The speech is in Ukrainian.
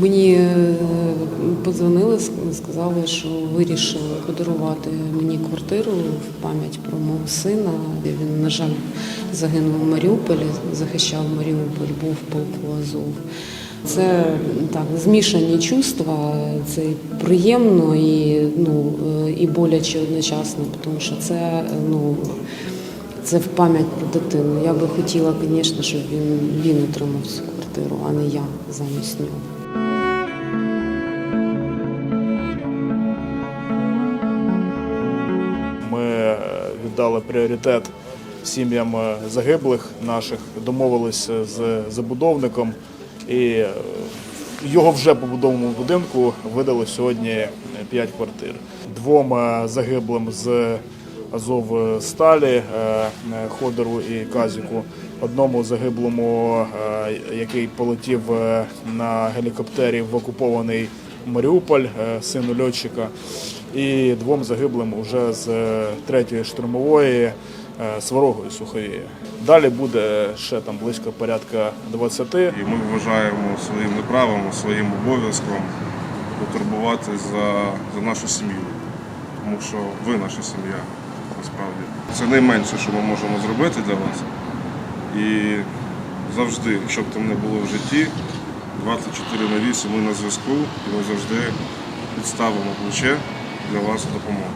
Мені е, подзвонили, сказали, що вирішили подарувати мені квартиру в пам'ять про мого сина. Він, на жаль, загинув у Маріуполі, захищав Маріуполь, був в полку Азов. Це так змішані чувства. Це приємно і ну е, і боляче одночасно, тому що це ну. Це в пам'ять про дитину. Я би хотіла, звісно, щоб він, він отримав цю квартиру, а не я замість нього. Ми е, віддали пріоритет сім'ям е, загиблих наших, домовилися з забудовником і е, його вже побудованому будинку видали сьогодні 5 квартир. Двом е, загиблим з Азов Сталі, е, Ходору і Казіку, одному загиблому, е, який полетів е, на гелікоптері в окупований Маріуполь, е, сину льотчика, і двом загиблим уже з е, третьої штурмової е, Сварогою Суховії. Далі буде ще там близько порядка 20. І ми вважаємо своїм правом, своїм обов'язком потурбувати за, за нашу сім'ю. Тому що ви наша сім'я, насправді. Це найменше, що ми можемо зробити для вас. І завжди, щоб там не було в житті, 24 на 8 ми на зв'язку і ми завжди підставимо плече для вас допомоги.